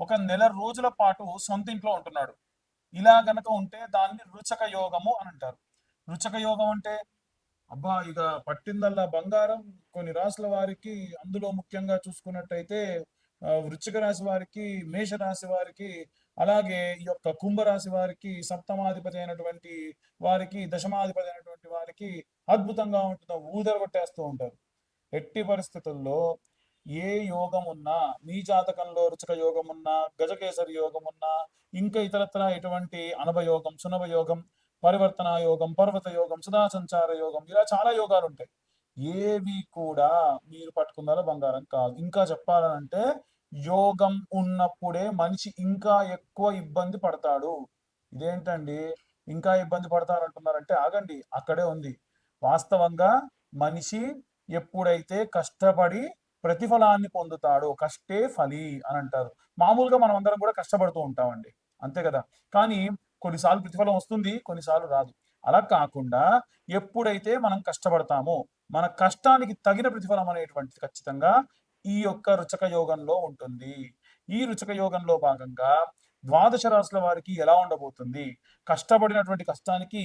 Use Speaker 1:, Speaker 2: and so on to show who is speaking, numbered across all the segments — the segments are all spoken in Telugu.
Speaker 1: ఒక నెల రోజుల పాటు సొంత ఇంట్లో ఉంటున్నాడు. ఇలా గనక ఉంటే దాన్ని రుచక యోగము అని అంటారు. రుచక యోగం అంటే అబ్బా ఇక పట్టిందల్లా బంగారం. కొన్ని రాశుల వారికి అందులో ముఖ్యంగా చూసుకున్నట్టయితే వృచ్చిక రాశి వారికి మేష రాశి వారికి అలాగే ఈ యొక్క కుంభరాశి వారికి సప్తమాధిపతి అయినటువంటి వారికి దశమాధిపతి అయినటువంటి వారికి అద్భుతంగా ఉంటుందో ఊదర కొట్టేస్తూ ఉంటారు. ఎట్టి పరిస్థితుల్లో ఏ యోగం ఉన్నా మీ జాతకంలో రుచక యోగం ఉన్నా గజకేసరి యోగం ఉన్నా ఇంకా ఇతరత్ర ఎటువంటి అనభ యోగం సునభ యోగం పరివర్తన యోగం పర్వత యోగం సదాసంచార యోగం ఇలా చాలా యోగాలు ఉంటాయి ఏవి కూడా మీరు పట్టుకున్నారో బంగారం కాదు. ఇంకా చెప్పాలంటే యోగం ఉన్నప్పుడే మనిషి ఇంకా ఎక్కువ ఇబ్బంది పడతాడు. ఇదేంటండి? ఇంకా ఇబ్బంది పడతారు అంటున్నారంటే ఆగండి అక్కడే ఉంది. వాస్తవంగా మనిషి ఎప్పుడైతే కష్టపడి ప్రతిఫలాన్ని పొందుతాడో కష్టే ఫలి అని అంటారు. మామూలుగా మనం అందరం కూడా కష్టపడుతూ ఉంటామండి. అంతే కదా? కానీ కొన్నిసార్లు ప్రతిఫలం వస్తుంది కొన్నిసార్లు రాదు. అలా కాకుండా ఎప్పుడైతే మనం కష్టపడతామో మన కష్టానికి తగిన ప్రతిఫలం అనేటువంటిది ఖచ్చితంగా ఈ యొక్క రుచక యోగంలో ఉంటుంది. ఈ రుచక యోగంలో భాగంగా ద్వాదశ రాశుల వారికి ఎలా ఉండబోతుంది? కష్టపడినటువంటి కష్టానికి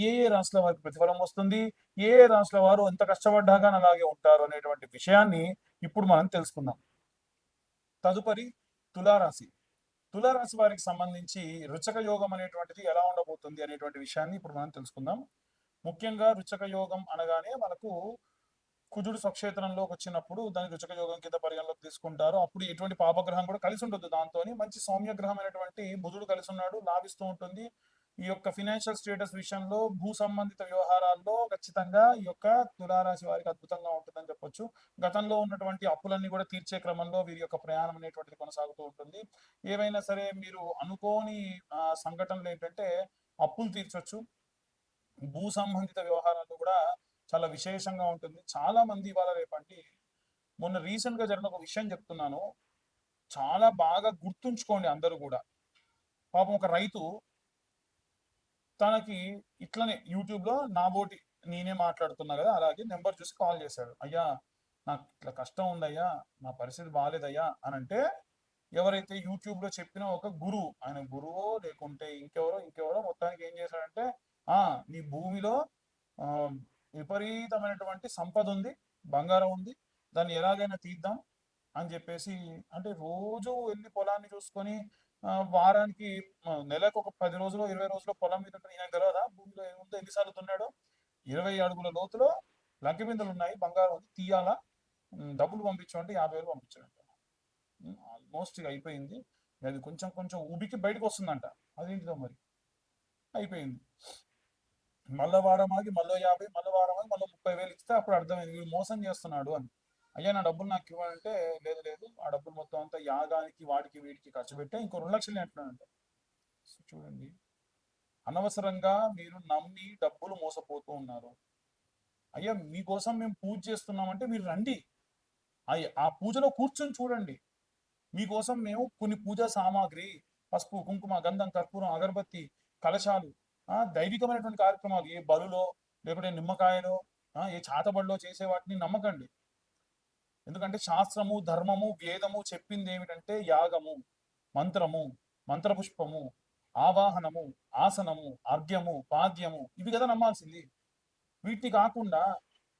Speaker 1: ఏ ఏ రాశుల వారికి ప్రతిఫలం వస్తుంది? ఏ ఏ రాశుల వారు ఎంత కష్టపడ్డాగా అలాగే ఉంటారు అనేటువంటి విషయాన్ని ఇప్పుడు మనం తెలుసుకుందాం. తదుపరి తులారాశి. తులారాశి వారికి సంబంధించి రుచక యోగం అనేటువంటిది ఎలా ఉండబోతుంది అనేటువంటి విషయాన్ని ఇప్పుడు మనం తెలుసుకుందాం. ముఖ్యంగా రుచక యోగం అనగానే మనకు కుజుడు స్వక్షేత్రంలోకి వచ్చినప్పుడు దాని రుచక యోగం కింద పరిగణలోకి తీసుకుంటారు. అప్పుడు ఎటువంటి పాపగ్రహం కూడా కలిసి ఉండదు. దాంతో మంచి సౌమ్య అనేటువంటి బుధుడు కలిసి ఉన్నాడు లాభిస్తూ ఉంటుంది. ఈ యొక్క ఫినాన్షియల్ స్టేటస్ విషయంలో భూ సంబంధిత వ్యవహారాల్లో ఖచ్చితంగా ఈ యొక్క తులారాశి వారికి అద్భుతంగా ఉంటుందని చెప్పొచ్చు. గతంలో ఉన్నటువంటి అప్పులన్నీ కూడా తీర్చే క్రమంలో వీరి యొక్క ప్రయాణం అనేటువంటిది కొనసాగుతూ ఉంటుంది. ఏవైనా సరే మీరు అనుకోని సంఘటనలు ఏంటంటే అప్పులు తీర్చొచ్చు. భూ సంబంధిత వ్యవహారాలు కూడా చాలా విశేషంగా ఉంటుంది. చాలా మంది ఇవాళ రేపండి మొన్న రీసెంట్గా జరిగిన ఒక విషయం చెప్తున్నాను. చాలా బాగా గుర్తుంచుకోండి అందరూ కూడా. పాపం ఒక రైతు తనకి ఇట్లనే యూట్యూబ్లో నా బోటి నేనే మాట్లాడుతున్నా కదా అలాగే నెంబర్ చూసి కాల్ చేశాడు అయ్యా నాకు ఇట్లా కష్టం ఉందయ్యా నా పరిస్థితి బాగాలేదయ్యా అని అంటే ఎవరైతే యూట్యూబ్లో చెప్పిన ఒక గురువు ఆయన గురువో లేకుంటే ఇంకెవరో ఇంకెవరో మొత్తానికి ఏం చేశాడంటే ఆ నీ భూమిలో విపరీతమైనటువంటి సంపద ఉంది బంగారం ఉంది దాన్ని ఎలాగైనా తీద్దాం అని చెప్పేసి అంటే రోజు వెళ్ళి పొలాన్ని చూసుకొని వారానికి నెలకు ఒక పది రోజులు ఇరవై రోజులు పొలం మీద ఉంటే ఈయనకు తెలియదా భూమిలో ఏముందో ఎన్నిసార్లు దున్నాడో? ఇరవై అడుగుల లోతులో లంకి ఉన్నాయి బంగారం ఉంది తీయాలా. డబ్బులు పంపించమంటే యాభై వేలు పంపించాడంట. ఆల్మోస్ట్ అయిపోయింది. అది కొంచెం కొంచెం ఉబికి బయటకు వస్తుందంట. అదేంటిదో మరి? అయిపోయింది. మళ్ళా వారం ఆగి మళ్ళీ యాభై మళ్ళీ వారం ఆగి మళ్ళీ ముప్పై వేలు ఇస్తే అప్పుడు అర్థమైంది. వీడు మోసం చేస్తున్నాడు అని. అయ్యా నా డబ్బులు నాకు ఇవ్వాలంటే లేదు లేదు. ఆ డబ్బులు మొత్తం అంతా యాగానికి వాడికి వీటికి ఖర్చు పెట్టే. ఇంకో రెండు లక్షలు అంటున్నాడంట సో చూడండి. అనవసరంగా మీరు నమ్మి డబ్బులు మోసపోతూ ఉన్నారు. అయ్యా మీకోసం మేము పూజ చేస్తున్నామంటే మీరు రండి. అయ్యా ఆ పూజలో కూర్చొని చూడండి. మీకోసం మేము కొన్ని పూజా సామాగ్రి పసుపు కుంకుమ గంధం కర్పూరం అగరబత్తి కలశాలు దైవికమైనటువంటి కార్యక్రమాలు ఏ బలులో లేకుంటే నిమ్మకాయలో ఏ చాతబడిలో చేసే వాటిని నమ్మకండి. ఎందుకంటే శాస్త్రము ధర్మము వేదము చెప్పింది ఏమిటంటే యాగము మంత్రము మంత్రపుష్పము ఆవాహనము ఆసనము అర్ఘ్యము పాద్యము. ఇవి కదా నమ్మాల్సింది. వీటిని కాకుండా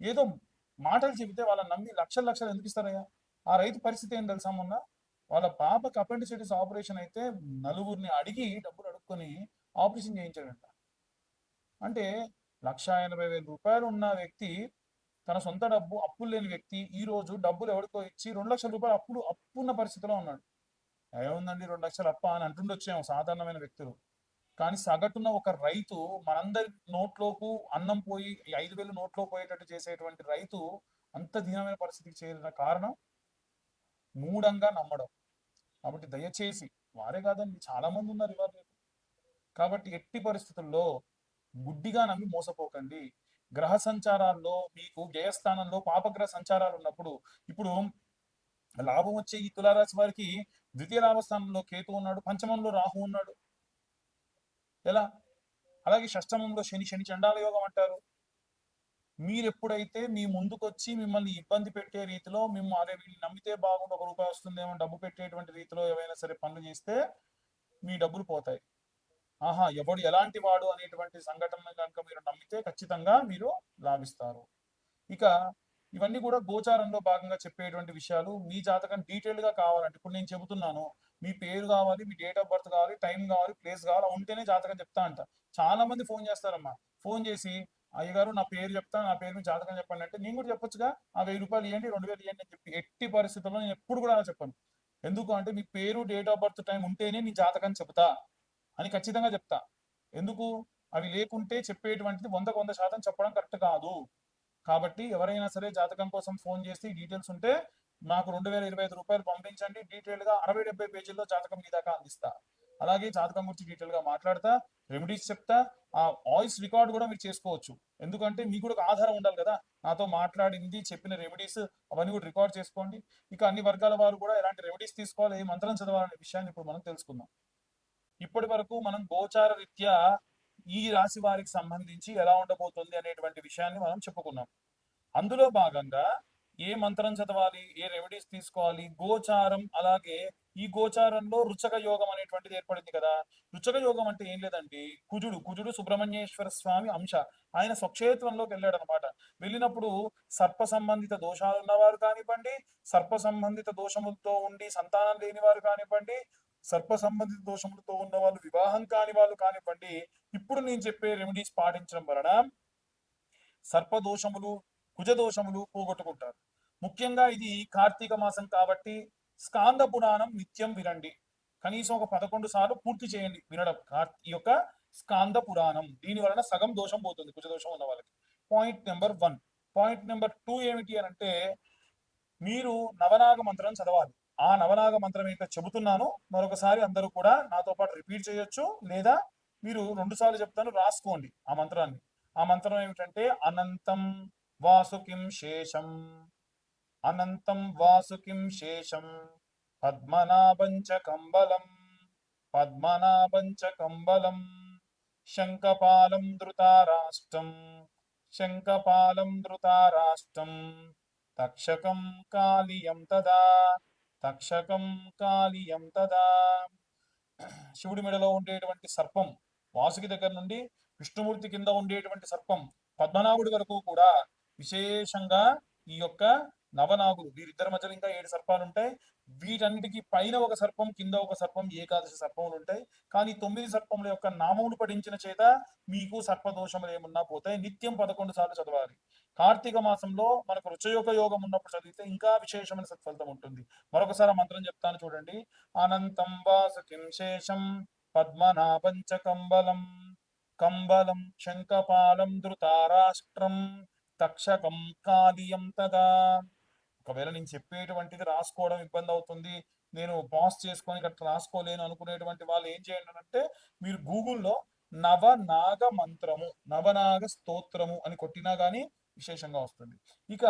Speaker 1: ఏదో మాటలు చెబితే వాళ్ళని నమ్మి లక్షల లక్షలు ఎందుకు ఇస్తారయ్యా? ఆ రైతు పరిస్థితి ఏం తెలుసా మొన్న? వాళ్ళ పాపకి అపెండిసైటిస్ ఆపరేషన్ అయితే నలుగురిని అడిగి డబ్బులు అడుక్కొని ఆపరేషన్ చేయించాడంట. అంటే లక్ష ఎనభై వేల రూపాయలు ఉన్న వ్యక్తి తన సొంత డబ్బు అప్పులు లేని వ్యక్తి ఈ రోజు డబ్బులు ఎవరికో ఇచ్చి రెండు లక్షల రూపాయలు అప్పులు అప్పు ఉన్న పరిస్థితిలో ఉన్నాడు. ఏముందండి రెండు లక్షలు అప్ప అని అంటుండొచ్చేమో సాధారణమైన వ్యక్తులు. కానీ సగటున ఒక రైతు మనందరి నోట్లోకు అన్నం పోయి ఐదు వేలు నోట్లో పోయేటట్టు చేసేటువంటి రైతు అంత దీనమైన పరిస్థితికి చేరిన కారణం మూఢంగా నమ్మడం. కాబట్టి దయచేసి వారే కాదండి చాలా మంది ఉన్నారు ఇవాళ కాబట్టి ఎట్టి పరిస్థితుల్లో గుడ్డిగా నమ్మి మోసపోకండి. గ్రహ సంచారాల్లో మీకు వ్యయస్థానంలో పాపగ్రహ సంచారాలు ఉన్నప్పుడు ఇప్పుడు లాభం వచ్చే ఈ తులారాశి వారికి ద్వితీయ లాభస్థానంలో కేతు ఉన్నాడు పంచమంలో రాహు ఉన్నాడు. ఎలా? అలాగే షష్టమంలో శని శని చండాల యోగం అంటారు. మీరు ఎప్పుడైతే మీ ముందుకొచ్చి మిమ్మల్ని ఇబ్బంది పెట్టే రీతిలో మేము అరే వీళ్ళు నమ్మితే బాగుండు ఒక రూపాయి వస్తుందేమో డబ్బు పెట్టేటువంటి రీతిలో ఏవైనా సరే పనులు చేస్తే మీ డబ్బులు పోతాయి. ఆహా ఎవడు ఎలాంటి వాడు అనేటువంటి సంఘటన కనుక మీరు నమ్మితే ఖచ్చితంగా మీరు లాభిస్తారు. ఇక ఇవన్నీ కూడా గోచారంలో భాగంగా చెప్పేటువంటి విషయాలు మీ జాతకం డీటెయిల్గా కావాలంటే ఇప్పుడు నేను చెబుతున్నాను మీ పేరు కావాలి మీ డేట్ ఆఫ్ బర్త్ కావాలి టైం కావాలి ప్లేస్ కావాలి ఉంటేనే జాతకం చెప్తా అంట. చాలా మంది ఫోన్ చేస్తారమ్మా. ఫోన్ చేసి అయ్యగారు నా పేరు చెప్తా నా పేరు మీ జాతకం చెప్పండి అంటే నేను కూడా చెప్పొచ్చుగా. ఆ వెయ్యి రూపాయలు ఇవ్వండి రెండు వేలు ఇవ్వండి అని చెప్పి ఎట్టి పరిస్థితుల్లో నేను ఎప్పుడు కూడా అలా చెప్పను. ఎందుకు అంటే మీ పేరు డేట్ ఆఫ్ బర్త్ టైం ఉంటేనే నీ జాతకం చెప్తా అని ఖచ్చితంగా చెప్తా. ఎందుకు? అవి లేకుంటే చెప్పేటువంటిది వందకు వంద శాతం చెప్పడం కరెక్ట్ కాదు. కాబట్టి ఎవరైనా సరే జాతకం కోసం ఫోన్ చేసి డీటెయిల్స్ ఉంటే నాకు రెండు వేల ఇరవై ఐదు రూపాయలు పంపించండి. డీటెయిల్గా అరవై డెబ్బై పేజీల్లో జాతకం మీ దాకా అందిస్తా. అలాగే జాతకం గురించి డీటెయిల్గా మాట్లాడతా రెమెడీస్ చెప్తా ఆ వాయిస్ రికార్డ్ కూడా మీరు చేసుకోవచ్చు. ఎందుకంటే మీకు కూడా ఒక ఆధారం ఉండాలి కదా. నాతో మాట్లాడింది చెప్పిన రెమెడీస్ అవన్నీ కూడా రికార్డ్ చేసుకోండి. ఇక అన్ని వర్గాల వారు కూడా ఎలాంటి రెమెడీస్ తీసుకోవాలి ఏ మంత్రం చదవాలనే విషయాన్ని ఇప్పుడు మనం తెలుసుకుందాం. ఇప్పటి వరకు మనం గోచార రీత్యా ఈ రాశి వారికి సంబంధించి ఎలా ఉండబోతుంది అనేటువంటి విషయాన్ని మనం చెప్పుకున్నాం. అందులో భాగంగా ఏ మంత్రం చదవాలి ఏ రెమెడీస్ తీసుకోవాలి గోచారం అలాగే ఈ గోచారంలో రుచక యోగం అనేటువంటిది ఏర్పడింది కదా. రుచక యోగం అంటే ఏం లేదండి కుజుడు కుజుడు సుబ్రహ్మణ్యేశ్వర స్వామి అంశ. ఆయన స్వక్షేత్రంలోకి వెళ్ళాడు అనమాట వెళ్ళినప్పుడు సర్ప సంబంధిత దోషాలు ఉన్నవారు కానివ్వండి సర్ప సంబంధిత దోషములతో ఉండి సంతానం లేని వారు కానివ్వండి సర్ప సంబంధిత దోషములతో ఉన్న వాళ్ళు వివాహం కాని వాళ్ళు కానివ్వండి ఇప్పుడు నేను చెప్పే రెమెడీస్ పాటించడం వలన సర్ప దోషములు కుజ దోషములు పోగొట్టుకుంటారు. ముఖ్యంగా ఇది కార్తీక మాసం కాబట్టి స్కాంద పురాణం నిత్యం వినండి. కనీసం ఒక పదకొండు సార్లు పూర్తి చేయండి వినడం. కార్- ఈ యొక్క స్కాంద పురాణం దీని వలన సగం దోషం పోతుంది కుజ దోషం ఉన్న వాళ్ళకి. Point number one point number two ఏమిటి అని అంటే మీరు నవనాగ మంత్రం చదవాలి. ఆ నవనాగ మంత్రం ఏంటో చెబుతున్నాను. మరొకసారి అందరూ కూడా నాతో పాటు రిపీట్ చేయొచ్చు. లేదా మీరు రెండు సార్లు చెప్తాను రాసుకోండి ఆ మంత్రాన్ని. ఆ మంత్రం ఏమిటంటే అనంతం వాసుకిం శేషం అనంతం వాసుకిం శేషం పద్మనాభంచ కంబలం పద్మనాభంచ కంబలం శంఖపాలం ధృతారాష్ట్రం శంఖపాలం ధృతారాష్ట్రం తక్షకం కాళియం తదా తక్షకం కాళియం తదా. శివుడి మెడలో ఉండేటువంటి సర్పం వాసుకి దగ్గర నుండి విష్ణుమూర్తి కింద ఉండేటువంటి సర్పం పద్మనాభుడి వరకు కూడా విశేషంగా ఈ యొక్క నవనాగులు వీరిద్దరి మధ్యలో ఇంకా ఏడు సర్పాలు ఉంటాయి. వీటన్నిటికి పైన ఒక సర్పం కింద ఒక సర్పం ఏకాదశి సర్పములు ఉంటాయి. కానీ తొమ్మిది సర్పముల యొక్క నామములు పఠించిన చేత మీకు సర్పదోషములు ఏమున్నా పోతాయి. నిత్యం పదకొండు సార్లు చదవాలి. కార్తీక మాసంలో మనకు రుచయోగ యోగం ఉన్నప్పుడు చదివితే ఇంకా విశేషమైన సత్ఫలితం ఉంటుంది. మరొకసారి మంత్రం చెప్తాను చూడండి. అనంతం వాసుకిం శేషం పద్మనాభంచ కంబలం కంబలం శంఖపాలం ధృతారాష్ట్రం తక్షకం కాలియం తదా. ఒకవేళ నేను చెప్పేటువంటిది రాసుకోవడం ఇబ్బంది అవుతుంది నేను పాస్ చేసుకొని ఇక్కడ రాసుకోలేను అనుకునేటువంటి వాళ్ళు ఏం చేయండి అంటే మీరు గూగుల్లో నవనాగ మంత్రము నవనాగ స్తోత్రము అని కొట్టినా కానీ విశేషంగా వస్తుంది. ఇక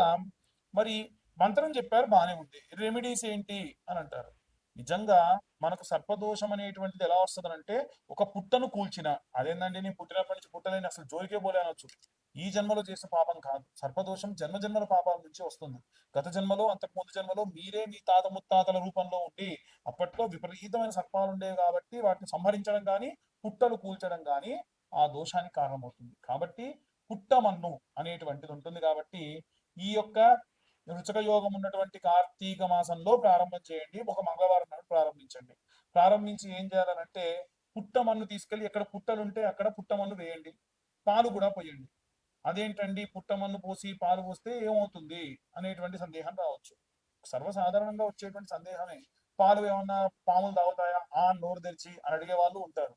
Speaker 1: మరి మంత్రం చెప్పారు బాగానే ఉంది. రెమెడీస్ ఏంటి అని అంటారు. నిజంగా మనకు సర్పదోషం అనేటువంటిది ఎలా వస్తుంది అంటే ఒక పుట్టను కూల్చిన అదేందండి నేను పుట్టినప్పటి నుంచి పుట్టలేని అసలు జోలికే పోలే అనొచ్చు ఈ జన్మలో చేసిన పాపం కాదు. సర్పదోషం జన్మ జన్మల పాపాల నుంచి వస్తుంది. గత జన్మలో అంతకు ముందు జన్మలో మీరే మీ తాత ముత్తాతల రూపంలో ఉండి అప్పట్లో విపరీతమైన సర్పాలు ఉండేవి కాబట్టి వాటిని సంహరించడం కానీ పుట్టలు కూల్చడం కానీ ఆ దోషానికి కారణమవుతుంది. కాబట్టి పుట్టమన్ను అనేటువంటిది ఉంటుంది కాబట్టి ఈ యొక్క రుచక యోగం ఉన్నటువంటి కార్తీక మాసంలో ప్రారంభం చేయండి. ఒక మంగళవారం నాడు ప్రారంభించండి. ప్రారంభించి ఏం చేయాలంటే పుట్టమన్ను తీసుకెళ్ళి ఎక్కడ పుట్టలు ఉంటే అక్కడ పుట్టమన్ను వేయండి. పాలు కూడా పోయండి. అదేంటండి? పుట్టమన్ను పోసి పాలు పోస్తే ఏమవుతుంది? అనేటువంటి సందేహం రావచ్చు. సర్వసాధారణంగా వచ్చేటువంటి సందేహమే. పాలు ఏమన్నా పాములు తాగుతాయా? ఆ నోరు తెరిచి అని అడిగే వాళ్ళు ఉంటారు.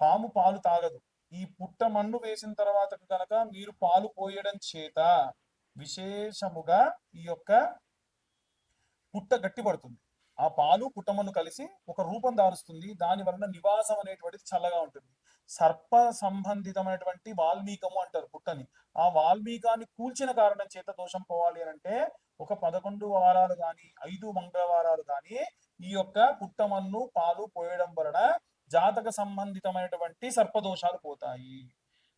Speaker 1: పాము పాలు తాగదు. ఈ పుట్ట మన్ను వేసిన తర్వాత కనుక మీరు పాలు పోయడం చేత విశేషముగా ఈ యొక్క పుట్ట గట్టిపడుతుంది ఆ పాలు పుట్టమన్ను కలిసి ఒక రూపం దారుస్తుంది. దాని వలన నివాసం అనేటువంటిది చల్లగా ఉంటుంది. సర్ప సంబంధితమైనటువంటి వాల్మీకము అంటారు పుట్టని. ఆ వాల్మీకాన్ని కూల్చిన కారణం చేత దోషం పోవాలి అని అంటే ఒక పదకొండు వారాలు కానీ ఐదు మంగళవారాలు కానీ ఈ యొక్క పుట్టమన్ను పాలు పోయడం వలన జాతక సంబంధితమైనటువంటి సర్పదోషాలు పోతాయి.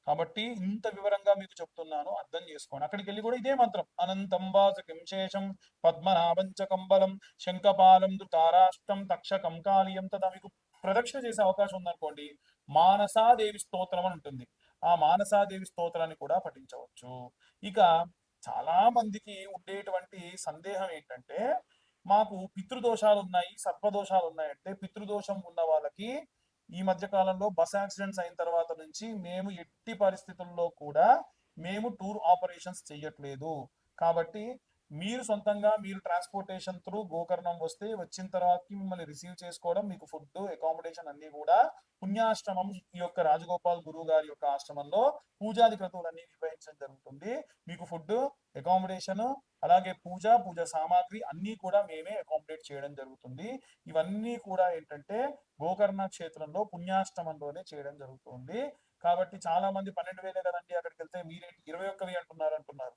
Speaker 1: కాబట్టి ఇంత వివరంగా మీకు చెప్తున్నాను అర్థం చేసుకోండి. అక్కడికి వెళ్ళి కూడా ఇదే మంత్రం. అనంతం వాసుకిం శేషం పద్మనాభంచ కంబలం శంఖపాలం తారాష్టం తక్షకం కాళీయం తదా. మీకు ప్రదక్షిణ చేసే అవకాశం ఉందనుకోండి మానసాదేవి స్తోత్రం అని ఉంటుంది. ఆ మానసాదేవి స్తోత్రాన్ని కూడా పఠించవచ్చు. ఇక చాలా మందికి ఉండేటువంటి సందేహం ఏంటంటే మాకు పితృదోషాలు ఉన్నాయి సర్పదోషాలు ఉన్నాయంటే పితృదోషం ఉన్న వాళ్ళకి ఈ మధ్య కాలంలో బస్ యాక్సిడెంట్స్ అయిన తర్వాత నుంచి మేము ఎట్టి పరిస్థితుల్లో కూడా మేము టూర్ ఆపరేషన్స్ చెయ్యట్లేదు. కాబట్టి మీరు సొంతంగా మీరు ట్రాన్స్పోర్టేషన్ త్రూ గోకర్ణం వస్తే వచ్చిన తర్వాతకి మిమ్మల్ని రిసీవ్ చేసుకోవడం మీకు ఫుడ్ అకామిడేషన్ అన్ని కూడా పుణ్యాశ్రమం ఈ యొక్క రాజగోపాల్ గురువు గారి యొక్క ఆశ్రమంలో పూజాది క్రతువులన్నీ నిర్వహించడం జరుగుతుంది. మీకు ఫుడ్ అకామిడేషన్ అలాగే పూజ పూజ సామాగ్రి అన్ని కూడా మేమే అకామిడేట్ చేయడం జరుగుతుంది. ఇవన్నీ కూడా ఏంటంటే గోకర్ణ క్షేత్రంలో పుణ్యాశ్రమంలోనే చేయడం జరుగుతుంది. కాబట్టి చాలా మంది పన్నెండు వేలే కదండి అక్కడికి వెళ్తే మీరేంటి ఇరవై ఒక్కవి అంటున్నారు అంటున్నారు.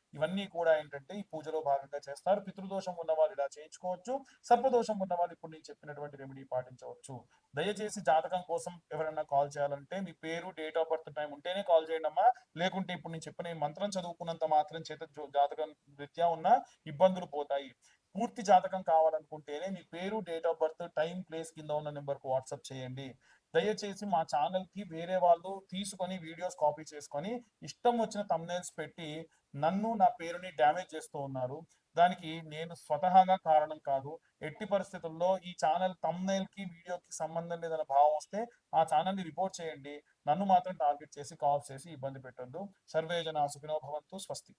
Speaker 1: ఇవన్నీ కూడా ఏంటంటే ఈ పూజలో భాగంగా చేస్తారు. పితృదోషం ఉన్న వాళ్ళు ఇలా చేయించుకోవచ్చు. సర్పదోషం ఉన్న వాళ్ళు ఇప్పుడు నేను చెప్పినటువంటి రెమెడీ పాటించవచ్చు. దయచేసి జాతకం కోసం ఎవరైనా కాల్ చేయాలంటే మీ పేరు డేట్ ఆఫ్ బర్త్ టైం ఉంటేనే కాల్ చేయండి అమ్మా. లేకుంటే ఇప్పుడు నేను చెప్పిన మంత్రం చదువుకున్నంత మాత్రం చేత జాతకం రీత్యా ఉన్న ఇబ్బందులు పోతాయి. పూర్తి జాతకం కావాలనుకుంటేనే మీ పేరు date of birth time place కింద ఉన్న నెంబర్కు వాట్సాప్ చేయండి. దయచేసి మా ఛానల్కి వేరే వాళ్ళు తీసుకొని వీడియోస్ కాపీ చేసుకొని ఇష్టం వచ్చిన తమ్నైల్స్ పెట్టి నన్ను నా పేరుని డ్యామేజ్ చేస్తూ ఉన్నారు. దానికి నేను స్వతహాగా కారణం కాదు. ఎట్టి పరిస్థితుల్లో ఈ ఛానల్ తమ్నైల్కి వీడియోకి సంబంధం లేదన్న భావం వస్తే ఆ ఛానల్ని రిపోర్ట్ చేయండి. నన్ను మాత్రం టార్గెట్ చేసి కాల్ చేసి ఇబ్బంది పెట్టొద్దు. సర్వేజన సుఖినో భవంతు స్వస్తి.